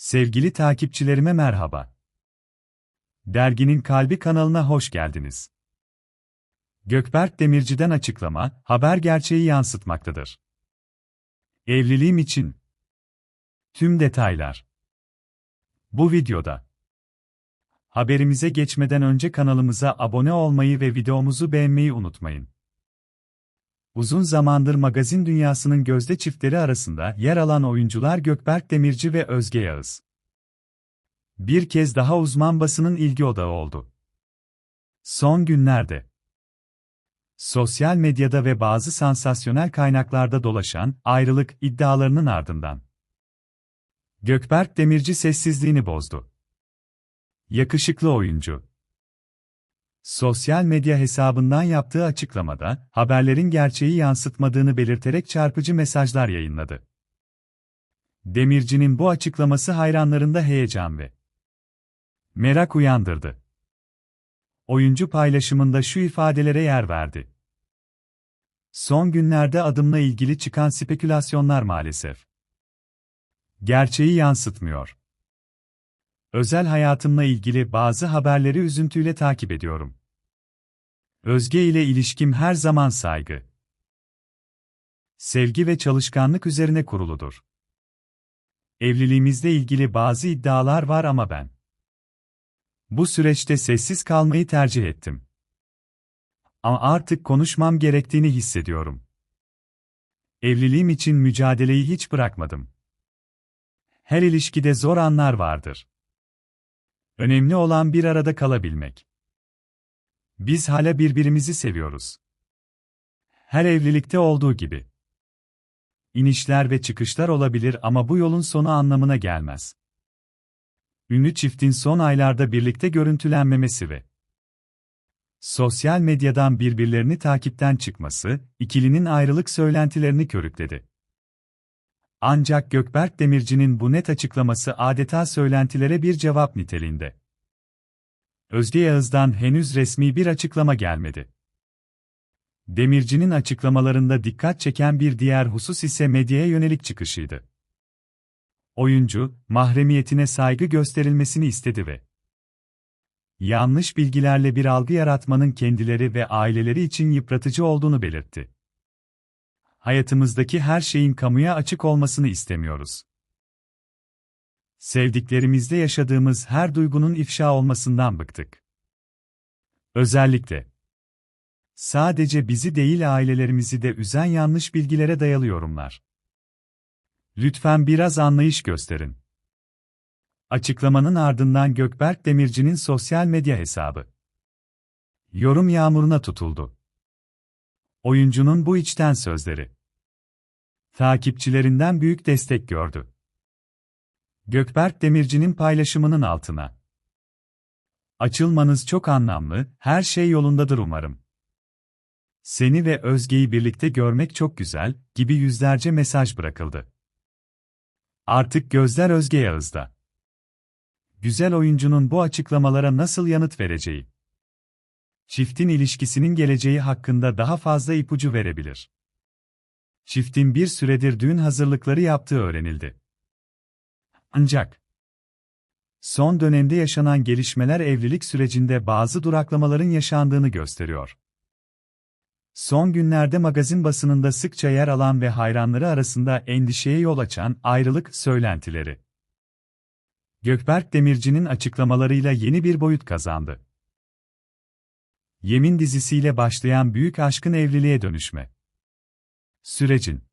Sevgili takipçilerime merhaba. Derginin Kalbi kanalına hoş geldiniz. Gökberk Demirci'den açıklama, haber gerçeği yansıtmaktadır. Evliliğim için tüm detaylar bu videoda. Haberimize geçmeden önce kanalımıza abone olmayı ve videomuzu beğenmeyi unutmayın. Uzun zamandır magazin dünyasının gözde çiftleri arasında yer alan oyuncular Gökberk Demirci ve Özge Yağız. Bir kez daha uzman basının ilgi odağı oldu. Son günlerde sosyal medyada ve bazı sansasyonel kaynaklarda dolaşan ayrılık iddialarının ardından Gökberk Demirci sessizliğini bozdu. Yakışıklı oyuncu sosyal medya hesabından yaptığı açıklamada, haberlerin gerçeği yansıtmadığını belirterek çarpıcı mesajlar yayınladı. Demirci'nin bu açıklaması hayranlarında heyecan ve merak uyandırdı. Oyuncu paylaşımında şu ifadelere yer verdi. Son günlerde adımla ilgili çıkan spekülasyonlar maalesef gerçeği yansıtmıyor. Özel hayatımla ilgili bazı haberleri üzüntüyle takip ediyorum. Özge ile ilişkim her zaman saygı, sevgi ve çalışkanlık üzerine kuruludur. Evliliğimizle ilgili bazı iddialar var ama ben bu süreçte sessiz kalmayı tercih ettim. Ama artık konuşmam gerektiğini hissediyorum. Evliliğim için mücadeleyi hiç bırakmadım. Her ilişkide zor anlar vardır. Önemli olan bir arada kalabilmek. Biz hala birbirimizi seviyoruz. Her evlilikte olduğu gibi. İnişler ve çıkışlar olabilir ama bu yolun sonu anlamına gelmez. Ünlü çiftin son aylarda birlikte görüntülenmemesi ve sosyal medyadan birbirlerini takipten çıkması, ikilinin ayrılık söylentilerini körükledi. Ancak Gökberk Demirci'nin bu net açıklaması adeta söylentilere bir cevap niteliğinde. Özge Yağız'dan henüz resmi bir açıklama gelmedi. Demirci'nin açıklamalarında dikkat çeken bir diğer husus ise medyaya yönelik çıkışıydı. Oyuncu, mahremiyetine saygı gösterilmesini istedi ve yanlış bilgilerle bir algı yaratmanın kendileri ve aileleri için yıpratıcı olduğunu belirtti hayatımızdaki her şeyin kamuya açık olmasını istemiyoruz. Sevdiklerimizde yaşadığımız her duygunun ifşa olmasından bıktık. Özellikle sadece bizi değil ailelerimizi de üzen yanlış bilgilere dayalı yorumlar. Lütfen biraz anlayış gösterin. Açıklamanın ardından Gökberk Demirci'nin sosyal medya hesabı yorum yağmuruna tutuldu. Oyuncunun bu içten sözleri takipçilerinden büyük destek gördü. Gökberk Demirci'nin paylaşımının altına Açılmanız çok anlamlı, her şey yolundadır umarım. Seni ve Özge'yi birlikte görmek çok güzel, gibi yüzlerce mesaj bırakıldı. Artık gözler Özge Yağız'da. Güzel oyuncunun bu açıklamalara nasıl yanıt vereceği? Çiftin ilişkisinin geleceği hakkında daha fazla ipucu verebilir. Çiftin bir süredir düğün hazırlıkları yaptığı öğrenildi. Ancak son dönemde yaşanan gelişmeler evlilik sürecinde bazı duraklamaların yaşandığını gösteriyor. Son günlerde magazin basınında sıkça yer alan ve hayranları arasında endişeye yol açan ayrılık söylentileri. Gökberk Demirci'nin açıklamalarıyla yeni bir boyut kazandı. Yemin dizisiyle başlayan büyük aşkın evliliğe dönüşme. Sürecin